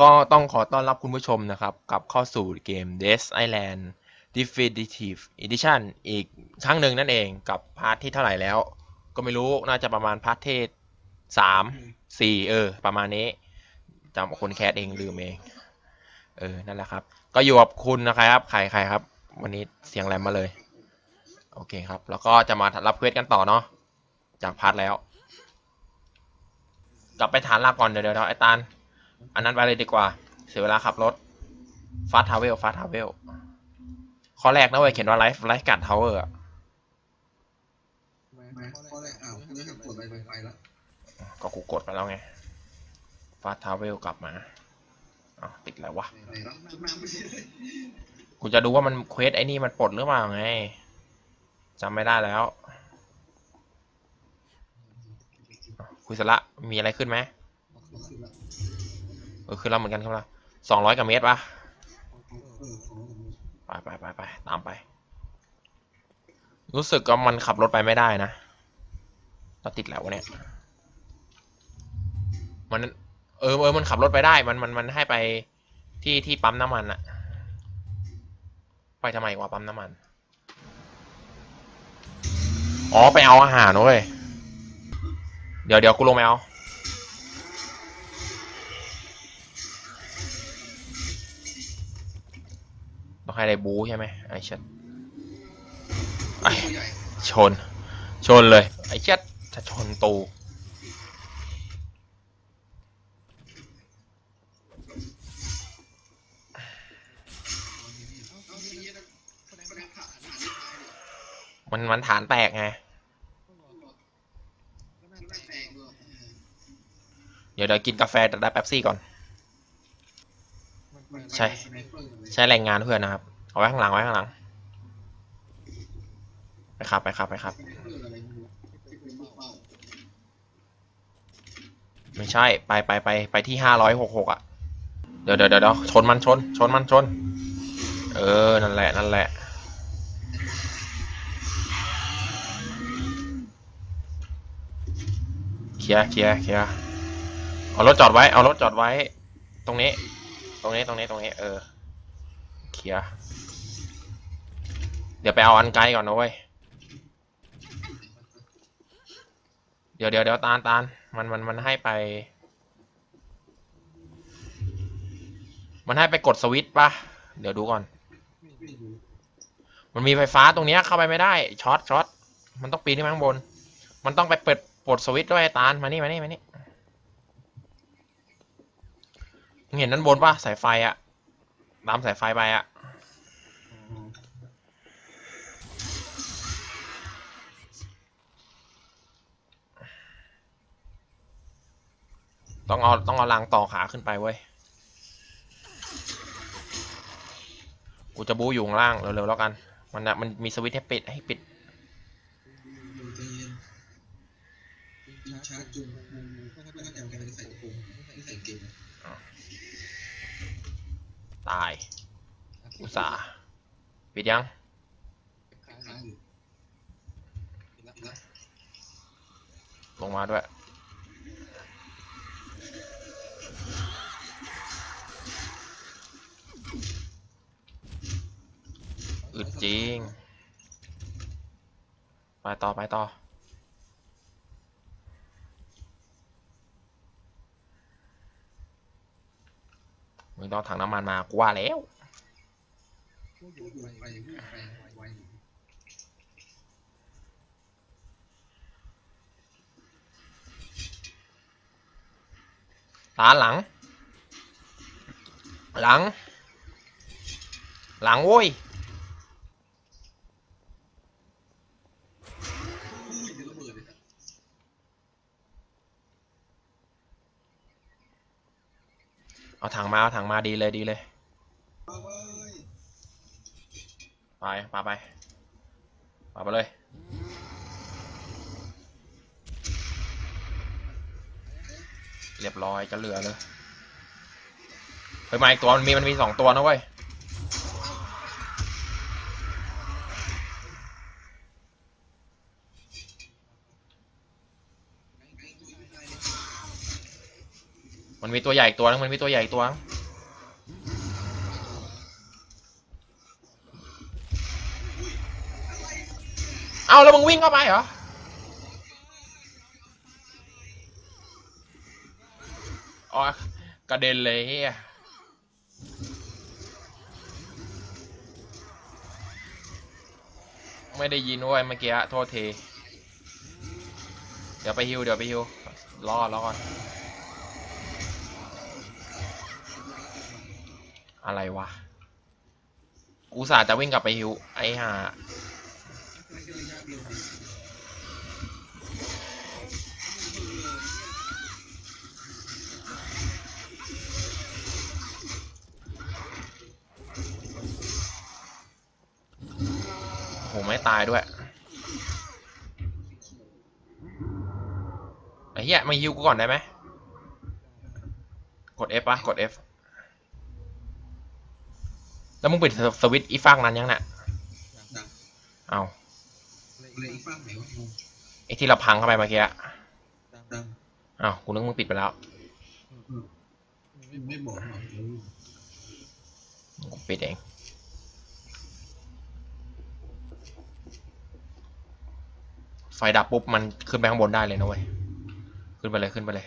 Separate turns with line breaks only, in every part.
ก็ต้องขอต้อนรับคุณผู้ชมนะครับ กลับเข้าสู่เกม Death Island Definitive Edition อีกครั้งหนึ่งนั่นเองกับพาร์ทที่เท่าไหร่แล้ว ก็ไม่รู้น่าจะประมาณพาร์ทที่สามสี่เออ ประมาณนี้จำคนแคสเองลืมเอง เออ นั่นแหละครับ ก็อยู่กับคุณนะครับ ใครใครครับ วันนี้เสียงแรมมาเลย โอเคครับ แล้วก็จะมารับเควสกันต่อเนาะจากพาร์ทแล้ว กลับไปฐานหลักก่อนเดี๋ยวเดี๋ยวไอ้ตาล อันนั้นไปเลยดีกว่า เสียเวลาขับรถฟาสทาวเวลฟาสทาวเวลข้อแรกนะเว้ยเขียนว่าไลฟ์ไลฟ์การ์ดทาวเวอร์
อะข้อแรกอ้าวกดไปไปไปแล้ว
ก็กูกดไปแล้วไงฟาสทาวเวลกลับมาอ้าวติดแล้ววะ
ไหนแล้วจุดน้ำไปเลย
กูจะดูว่ามันเควสไอ้นี่มันปลดหรือเปล่าไงจำไม่ได้แล้ว คุยสละมีอะไรขึ้นไหม เออขึ้นแล้วเหมือนกันขึ้นแล้วสองร้อยกว่าเมตรปะไปไปไปไปตามไป รู้สึกว่ามันขับรถไปไม่ได้นะเราติดแล้ววะเนี่ย มันเออเออมันขับรถไปได้ มันมันมันให้ไปที่ที่ปั๊มน้ำมันอะไปทำไมวะปั๊มน้ำมัน อ๋อไปเอาอาหารเว้ย เดี๋ยวเดี๋ยวกูลงไปเอา ต้องให้ได้บูใช่ไหมไอ้เช็ดไอ้ชน ชนเลย ไอ้เช็ดจะชนตู้มันมันฐานแตกไง เดี๋ยวเดี๋ยวกินกาแฟแต่ได้แป๊บซี่ก่อน ใช่ใช้แรงงานเพื่อนนะครับ เอาไว้ข้างหลังไว้ข้างหลัง ไปครับไปครับไปครับ
ไม่
ใช่ไปไปไปไปที่ห้าร้อยหกหกอะ เดี๋ยวเดี๋ยวเดี๋ยวเดี๋ยวชนมันชน ชนมันชน เออ นั่นแหละนั่นแหละเคลียร์เคลียร์เคลียร์เอารถจอดไว้ เอารถจอดไว้ ตรงนี้ ตรงนี้ตรงนี้ตรงนี้ เออเคลียร์เดี๋ยวไปเอาอันไกลก่อนนะเว้ยเดี๋ยวเดี๋ยวเดี๋ยวตาลตาลมันมันมันให้ไป มันให้ไปกดสวิตช์ป่ะ เดี๋ยวดูก่อน
มั
นมีไฟฟ้าตรงเนี้ยเข้าไปไม่ได้ช็อตช็อตมันต้องปีนขึ้นมาข้างบน มันต้องไปเปิดปลดสวิตช์ด้วยตาลมานี่มานี่มานี่มึง เห็นนั้นบนป่ะสายไฟอะตามสายไฟไปอะต้องเอาต้องเอารางต่อขาขึ้นไปเว้ย กูจะบูอยู่ข้างล่างเร็วๆแล้วกัน มันนะมันมีสวิตช์ให้ปิดให้ปิด
ชาร์จจุ่มถ้าไม่ถ้าอย่างไรจะใส่กระโปรงไม่ใส่เกง
ตาย อุตส่าห์ปิดยัง
ค้างอยู่แล้ว
ลงมาด้วย อึดจริง ไปต่อ ไปต่อ มึงต้องถังน้ำมันมากูว่าแล้วร้านหลัง หลัง หลังโว้ย
อุ้ยเดี๋ยวระเบิดเลย
เอาถังมาเอาถังมาดีเลยดีเลย
ไปไป
ไปปาไปปาไปเลยเรียบร้อยจะเหลือเลยเฮ้ยมาอีกตัวมันมีมันมีสองตัวนะเว้ย มีตัวใหญ่อีกตัวนึงมันมีตัวใหญ่อีกตัวนึงเอาแล้วมึงวิ่งเข้าไปเหรออ๋อกระเด็นเลยเฮียไม่ได้ยินเว้ยเมื่อกี้โทษทีเดี๋ยวไปฮิวเดี๋ยวไปฮิวรอรอก่อน อะไรวะกูสาห์จะวิ่งกลับไปฮิว ไอ้ห่าโหไม่ตายด้วย ไอ้เหี้ยมาฮิวกูก่อนได้ไหม กด F ปะกด F แล้วมึงปิดสวิตช์อีฟากนั้นยังน่ะ
ดัง
เอา
เลยอีกฝั่งไหนวะงง
ไอ้ที่เราพังเข้าไปเมื่อกี้อะ
ดัง
อ้าวกูนึกมึงปิดไปแล้ว
ไม่ไม่บอกหน่อยเออ
กูปิดเองไฟดับปุ๊บมันขึ้นไปข้างบนได้เลยนะเว้ย ขึ้นไปเลยขึ้นไปเลย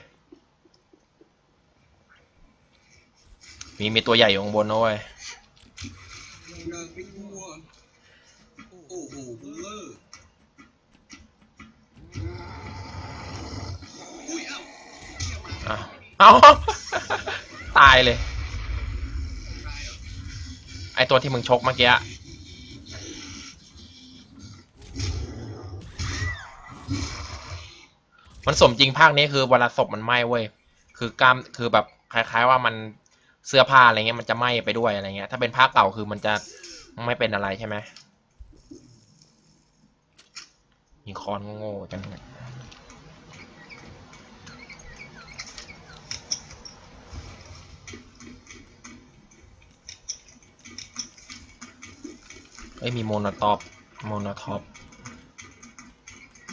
มีมีตัวใหญ่อยู่ข้างบนนะเว้ย
อยากเป็นวัว โอ้โหเบลเลอร์อุ้ยเอ้าเหี้ยมา
อะเอา ตายเลย
ตายเหรอ
ไอตัวที่มึงชกเมื่อกี้อะมันสมจริงภาคนี้คือเวลาศพมันไหม้เว้ย คือกล้าม คือแบบคล้าย ๆ ว่ามัน เสื้อผ้าอะไรเงี้ยมันจะไหม้ไปด้วยอะไรเงี้ย ถ้าเป็นภาคเก่าคือมันจะไม่เป็นอะไรใช่ไหมมีคอนโง่ๆจังเอ้ยมีโมโนตอปโมโนท็อป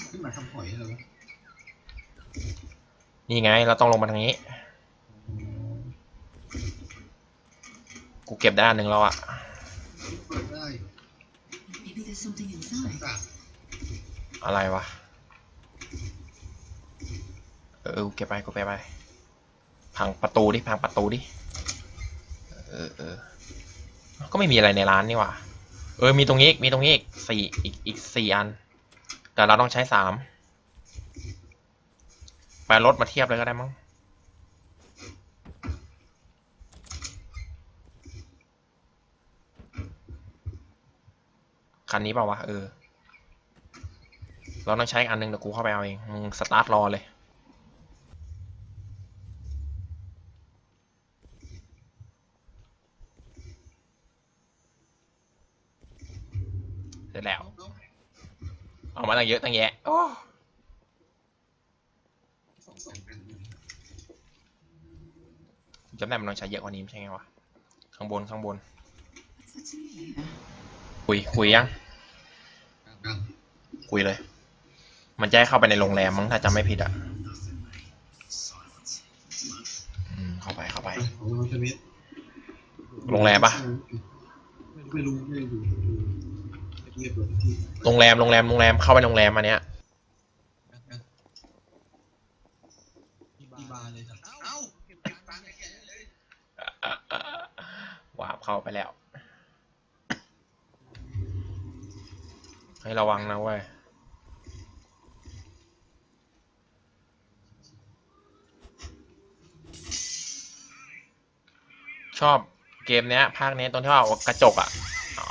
ขึ้นมาทำหอยเหรอวะ
นี่ไง เราต้องลงมาทางนี้ กูเก็บได้อันหนึ่งแล้วอะ
เปิดได้
Maybe there's something inside.
สาม
อะไรวะเออกูเก็บไปกูเก็บไป พังประตูดิ พังประตูดิ เออเออก็ไม่มีอะไรในร้านนี่หว่า เออ มีตรงนี้อีกมีตรงนี้อีกสี่อีกอีกสี่อัน แต่เราต้องใช้สาม ไปรถมาเทียบเลยก็ได้มั้ง คันนี้เปล่าวะเออ เราต้องใช้อันหนึงเดี๋ยวกูเข้าไปเอาเองมึงสตาร์ทรอเลยเสร็จแล้ว
เอา
เอามาตั้งเยอะตั้งแยะโอ้จำได้มันต้องใช้เยอะกว่านี้ไม่ใช่ไงวะข้างบนข้างบน คุยคุยยัง
ดัง
คุยเลย มันจะให้เข้าไปในโรงแรมมั้งถ้าจำไม่ผิดอะอืมเข้าไปเข้าไป
ของเราจะเม็ด
โรงแรมปะ
ไม่รู้ไม่รู้เงียบเลยที่
โรงแรมโรงแรมโรงแรมเข้าไปโรงแรมมาเนี้ย
ที่บาร์เลยจ้ะเอ้าเก็บตังค์ให้แกเลย
วาบเข้าไปแล้ว ให้ระวังนะเว้ยชอบเกมเนี้ย ภาคเนี้ยตรงที่ว่ากระจกอะ อ๋อ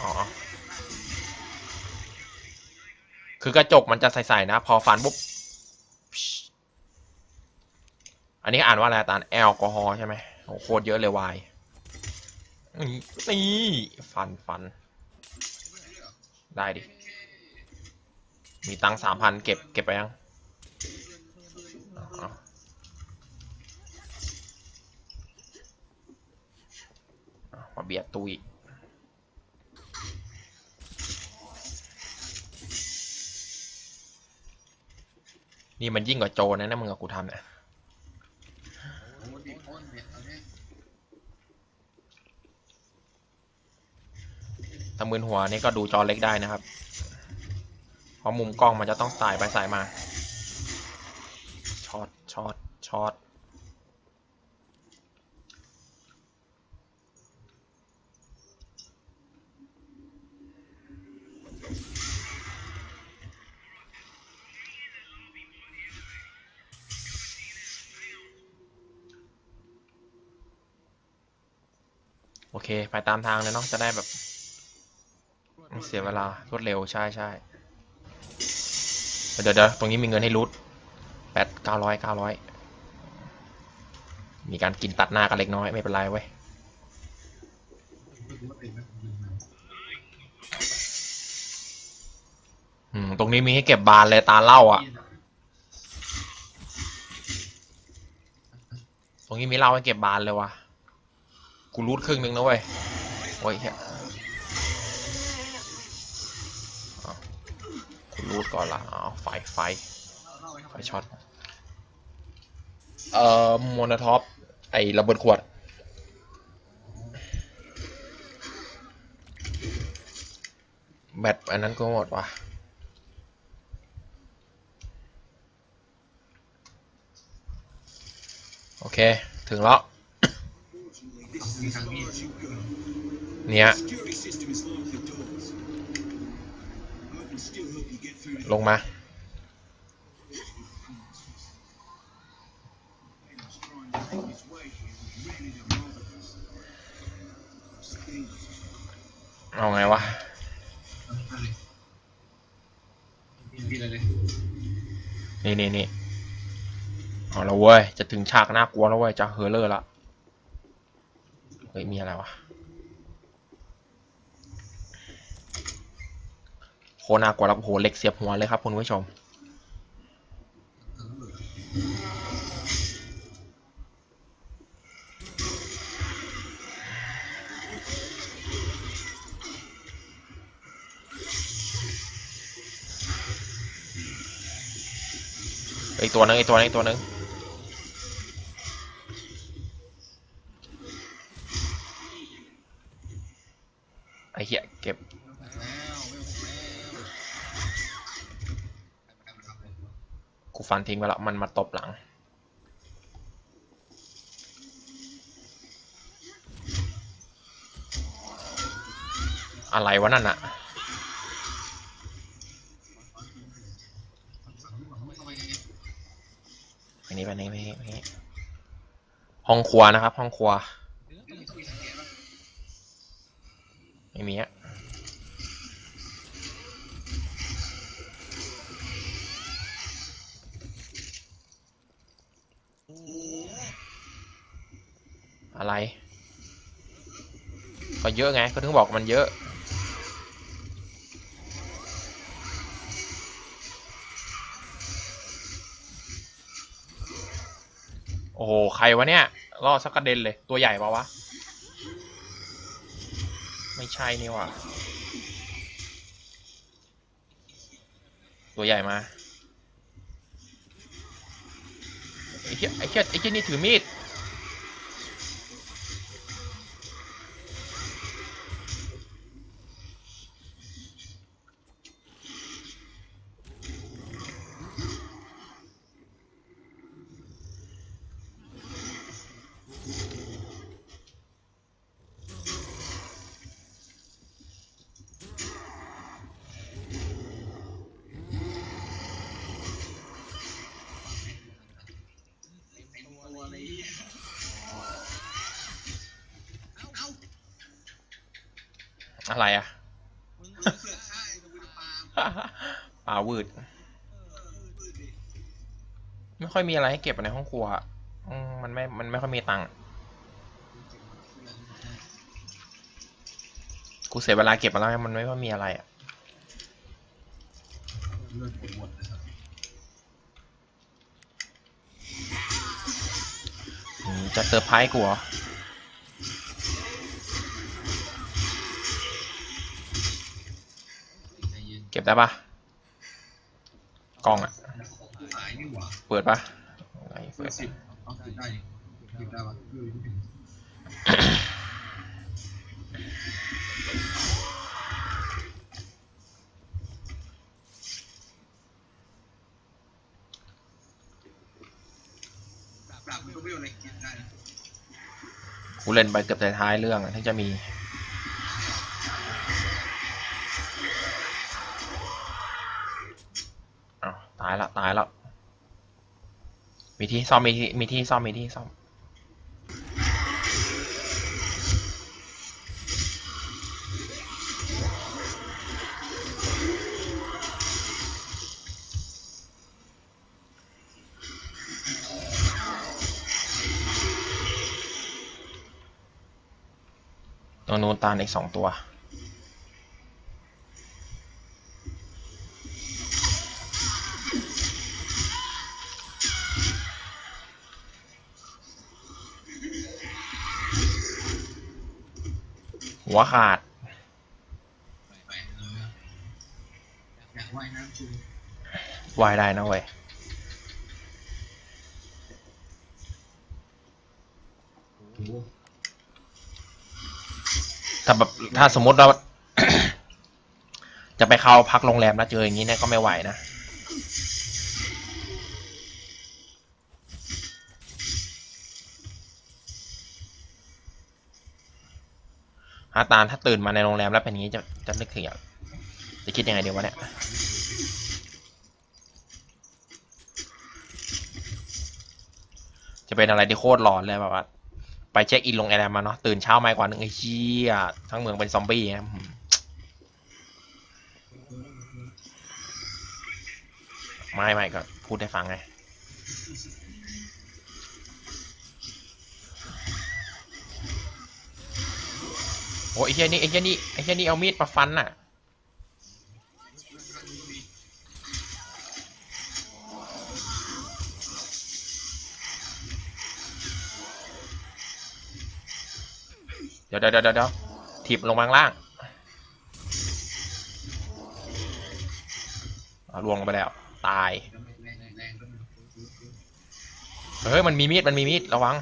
คือกระจกมันจะใสๆนะ พอฟันปุ๊บ อันนี้อ่านว่าอะไรอาจารย์แอลกอฮอล์ใช่ไหมโอ้โหโคตรเยอะเลยวายนี่นี่ฟันฟัน ได้ดิ มีตังสามพันเก็บเก็บไปยังมาเบียดตู้อีกนี่มันยิ่งกว่าโจนะนะมึงกับกูทำเนี่ยถ้ามือหัวนี่ก็ดูจอเล็กได้นะครับ เพราะมุมกล้องมันจะต้องสายไปสายมาช็อตช็อตช็อตโอเค ไปตามทางเลยเนาะจะได้แบบ เสียเวลารวดเร็วใช่ใช่ เดี๋ยวเดี๋ยวตรงนี้มีเงินให้รูทแปดเก้าร้อยเก้าร้อยมีการกินตัดหน้ากันเล็กน้อยไม่เป็นไรเว้ยตรงนี้มีให้เก็บบานเลยตาเหล่าอะ ตรงนี้มีเหล้าให้เก็บบานเลยว่ะกูรูดครึ่งนึงนะเว้ยโอ้ย รูดก่อนละอ้าวไฟไฟ
เล่าไฟ
ช็อตเอ่อมโนท็อปไอระเบิดขวดแบตอันนั้นก็หมดว่ะโอเค ถึงแล้ว เนี่ย ลงมา เอาไงวะ
อะไรพี่พี่อะไรเลย
นี่นี่นี่เอาล้วเว้ย จะถึงฉากน่ากลัวแล้วเว้ยจะเฮอร์เลอร์ละ เฮ้ย มีอะไรวะ โคน่ากวแล้วโอ้โหเหล็กเสียบหัวเลยครับคุณผู้ชม
ทางระเบิด
อีกตัวหนึงอีกตัวหนึงอีกตัวหนึงไอ้เหี้ยเก็บ กูฟันทิ้งไปแล้วมันมาตบหลัง อะไรวะนั่นอะ
ไปไง
อันนี้ไปนี้ไปนี้ไปนี้ห้องครัวนะครับ ห้องครัวไม่มีอะ อะไรก็เยอะไงก็ถึงบอกมันเยอะ โอ้โห ใครวะเนี่ยล่อสักกระเด็นเลย ตัวใหญ่ปะวะ ไม่ใช่นี่ว่ะ ตัวใหญ่มา ไอ้เหี้ยไอ้เหี้ยไอ้เหี้ยนี่ถือมีด
อะ
ไรอะ
มึงมึงเสือกฆ่าไอ้ตัวปลา
ปลาวืด
เออมืดดิ
ไม่ค่อยมีอะไรให้เก็บในห้องครัวอะอืมมันไม่ มันไม่ค่อยมีตังค์ กูเสียเวลาเก็บมาแล้วมันไม่ค่อยมีอะไรอะ
เลือดผมหมดนะครับ
อืมจะเซอร์ไพรส์กูเหรอ
น
ได้ปะกล้องอะเปิดปะไเปิ
ดกูเล่
นไปเกือบท้ายเรื่องที่จะมีาวตายละตายละมีที่ซ่อมมีที่มีที่ซ่อมมีที่ซ่อมตรงนู้นตาลอีกสองตัว หัวขาด
ว่าย
ได้นะเว้ยถ้าแบบถ้าสมมติเรา จะไปเข้าพักโรงแรมแล้วเจออย่างนี้เนี่ยก็ไม่ไหวนะ อาตาลถ้าตื่นมาในโรงแรมแล้วเป็นอย่างนี้จะจะนึกถึงอย่างจะคิดยังไงเดี๋ยววะเนี่ยจะเป็นอะไรที่โคตรหลอนเลยแบบว่า ไปเช็คอินโรงแรมมาเนาะตื่นเช้ามา กวันหนึ่งไอ้เชี่ยทั้งเมืองเป็นซอมบี้นะไม่ไม่ก็พูดให้ฟังไง โอ้ยไอ้เชี่ยนี่ไอ้เชี่ยนี่ไอ้เชี่ยนี่เอามีดมาฟันน่ะเดี๋ยวเดี๋ยวเดี๋ยวเดี๋ยวถีบลงมาข้างล่างลวงลงไปแล้ว ตาย เฮ้ย มันมีมีด มันมีมีด ระวัง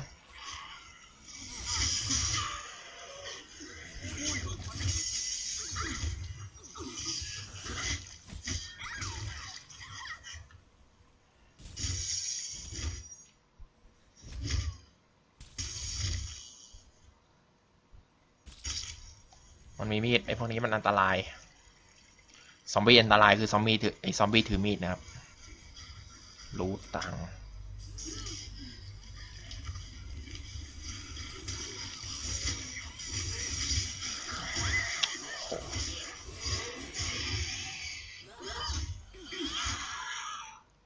มันมีมีดไอ้พวกนี้มันอันตราย ซอมบี้อันตรายคือซอมบี้ถือไอ้ซอมบี้ถือมีดนะครับ รู้ตัง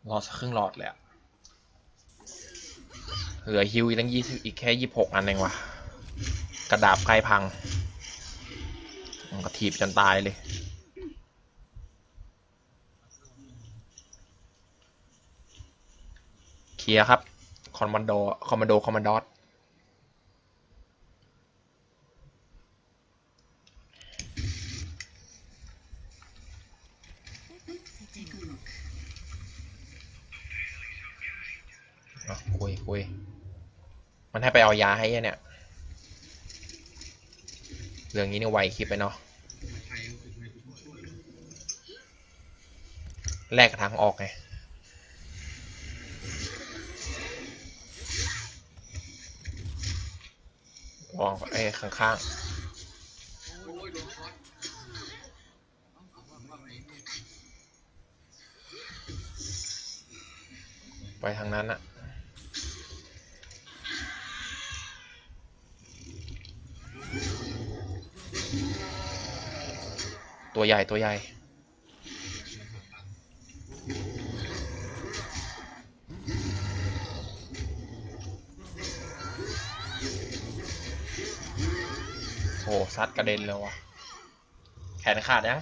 รอสักครึ่งหลอดเลยอะเหลือฮิวอีกตั้งยี่สิบอีกแค่ยี่หกอันเองวะกระดาบใกล้พัง มันก็ถีบจนตายเลย เคลียร์ครับ คอมมานโด คอมมานโด คอมมานดอส
Take a look.
อะคุยคุยมันให้ไปเอายาให้เนี่ย เรื่องนี้นี่ไวคลิปไปเนาะ
ใครเอาไปช่วยช่วย
แลกทางออกไงมองไอ้ข้าง
โอ้าเอาเอาเอาไอ้เนี่ย
ๆไปทางนั้นอะตัวใหญ่ตัวใหญ่ ซัดกระเด็นเลยวะแขนขาดยัง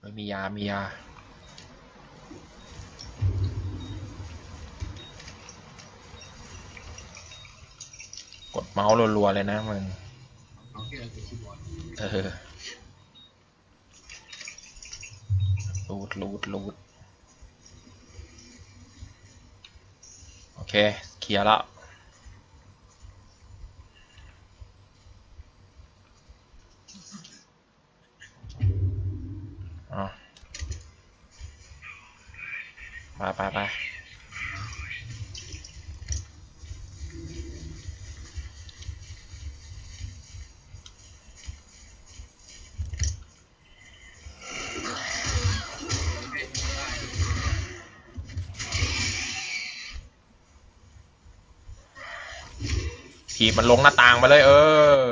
ไม่มียา มียา กดเมาส์รัวๆเลยนะมึง
เอาแค่ตัวคีย์บอร์ด
เออรูดรูด เค เคลียร์ละไปไปไป ถีบมันลงหน้าต่างไปเลย เออ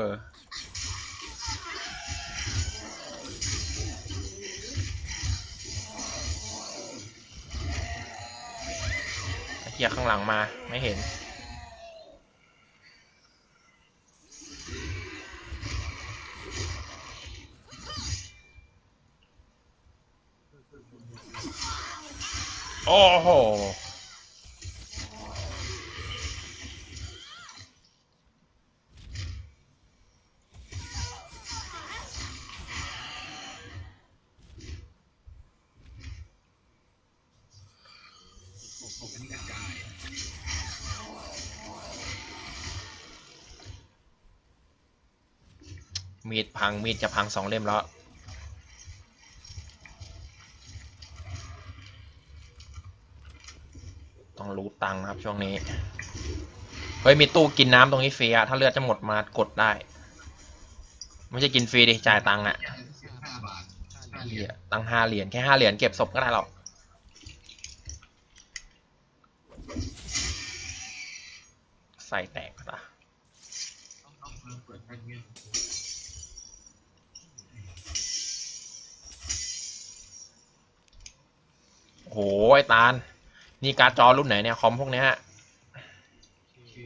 เฮียข้างหลังมาไม่เห็น โอ้โห
มอันนี้กระจาย
มีดพัง มีดจะพังสองเล่มแล้ว ต้องรูดตังค์นะครับ ช่วงนี้ เฮ้ย มีตู้กินน้ำตรงนี้ฟรีอะถ้าเลือดจะหมดมากดได้ ไม่ใช่กินฟรีดิจ่ายตังค์อะ
สิบห้าบาทห้าเหรี
เหี้
ย
ย
ญ
ตังห้าเหรียญแค่ห้าเหรียญเก็บศพก็ได้หรอก ใส่แตกซะ
โอ้ย
โอ้โหไอ้ตาล นี่การ์ดจอรุ่นไหนเนี่ย คอมพวกเนี้ย
โอเค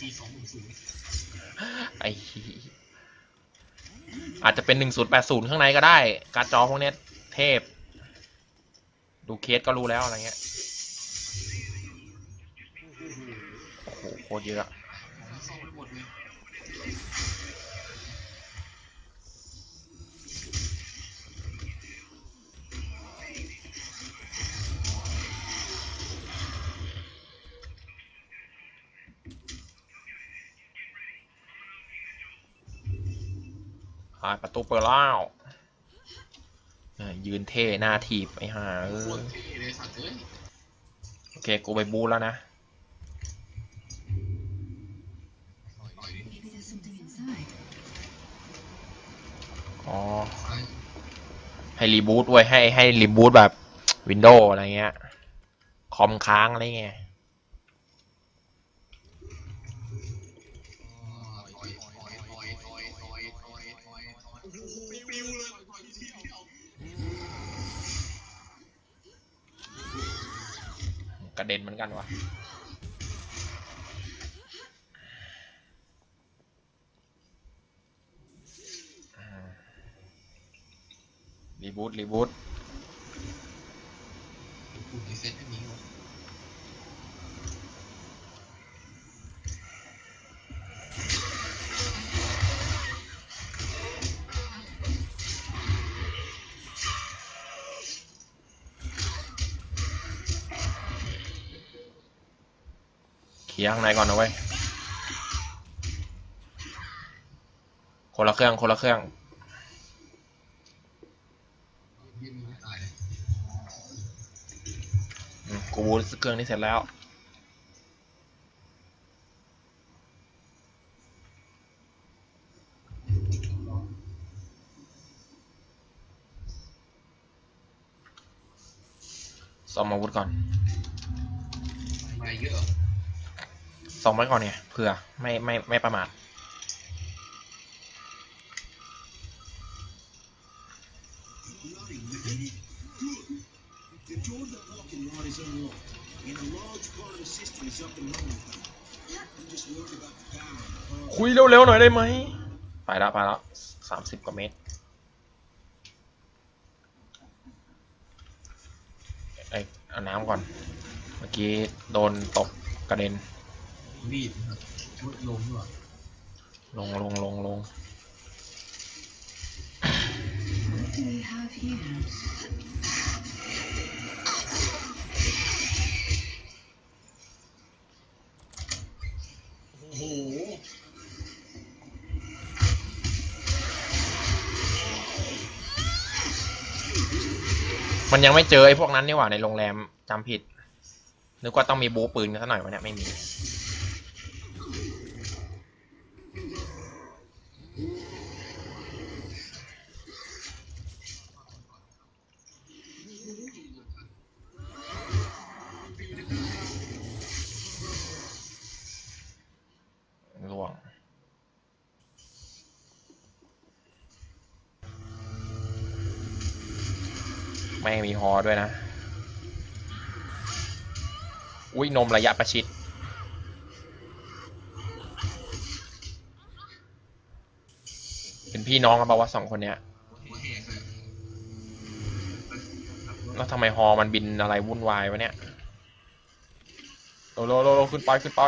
ทีสองหนึ่งศูนย์
ไออาจจะเป็นหนึ่งศูนย์แปดศูนย์ข้างในก็ได้ การ์ดจอพวกเนี้ยเทพ ดูเคสก็รู้แล้วอะไรเงี้ย ตรเยอะ
หาย
ประตูเปิดแล้วยืนเท่หน้าทีบไอ้ห่า
โอเค
กูไปบูแล้วนะ
อ
ให้รีบูตไว้ให้ให้รีบูตแบบวินโดว์อะไรเงี้ย คอมค้างอะไรเงี้ยกระเด็นเหมือนกันว่ะ รีบูตรีบูต
ปุ่มรีเซ็ตไม่มีหรอ
เคลียร์ข้างในก่อนนะเว้ยคนละเครื่องคนละเครื่อง
ยิงไม่ตาย
อืม กูบูตเครื่องนี้เสร็จแล้ว ซ่อมอาวุธก่อน
มาเยอะ
ซ่อมไว้ก่อนเนี่ยเผื่อ ไม่ไม่ไม่ประมาท คุยเร็วๆหน่อยได้ไหม ไปแล้วไปแล้วสามสิบกว่าเมตร ไอยเอาน้ำก่อน เมื่อกี้โดนตกกระเด็น
รีบนะครับลดลงด้วย
ลงลงลงลง
What do we have here?
มันยังไม่เจอไอ้พวกนั้นนี่หว่าในโรงแรมจำผิดนึกว่าต้องมีบูปืนกันซะหน่อยวะเนี่ยไม่มี ไม่มีฮอด้วยนะ อุ้ยนมระยะประชิด เป็นพี่น้องกันปะวะสองคนเนี้ย
แล้
วทำไมฮอมันบินอะไรวุ่นวายวะเนี่ย โลโลโลโลขึ้นไปขึ้นไป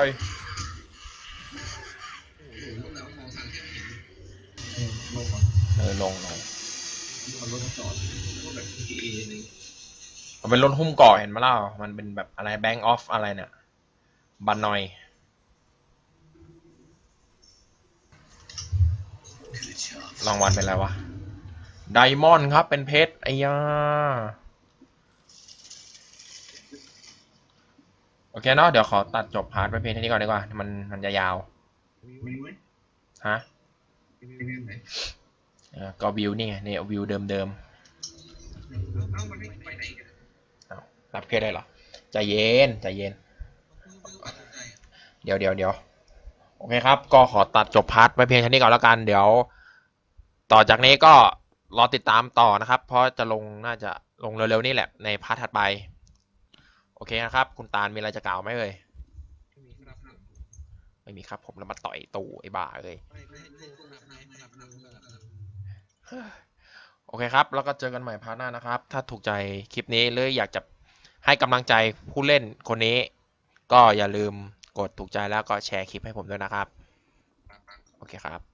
เอารถมาจอดพวกแบบ GTA เลย
มันเป็นรถหุ้มเก่อเห็นไหมล่ะมันเป็นแบบอะไรแบงก์ออฟอะไรเนี่ยบันนอย
Good job.
รางวัลเป็นอะไรวะ ไดมอนด์ครับ เป็นเพชรไอ้ยาโอเคเนาะ เดี๋ยวขอตัดจบพาร์ทไปเพียงเท่านี้ก่อนดีกว่า มันมันจะยาว
มีไหม
ฮะ
มีไหม
เออ ก็วิวนี่ไงเนี่ยวิวเดิมเดิมๆรับเพชรได้เหรอใจเย็นใจเย็น
เดี๋
ยวเดี๋ยวเดี๋ยวโอเคครับ ก็ขอตัดจบพาร์ทไปเพียงเท่านี้ก่อนแล้วกัน เดี๋ยว ต่อจากนี้ก็รอติดตามต่อนะครับ เพราะจะลงน่าจะลงเร็วๆนี่แหละในพาร์ทถัดไป โอเคนะครับ คุณตาลมีอะไรจะกล่าวไหมเอ่ยไม่มีครับผมแล้วมาต่อยตู่ไอ้บ้าเอ้ย โอเคครับ แล้วก็เจอกันใหม่พาร์ทหน้านะครับ ถ้าถูกใจคลิปนี้หรืออยากจะให้กำลังใจผู้เล่นคนนี้ ก็อย่าลืมกดถูกใจแล้วก็แชร์คลิปให้ผมด้วยนะครับ โอเคครับ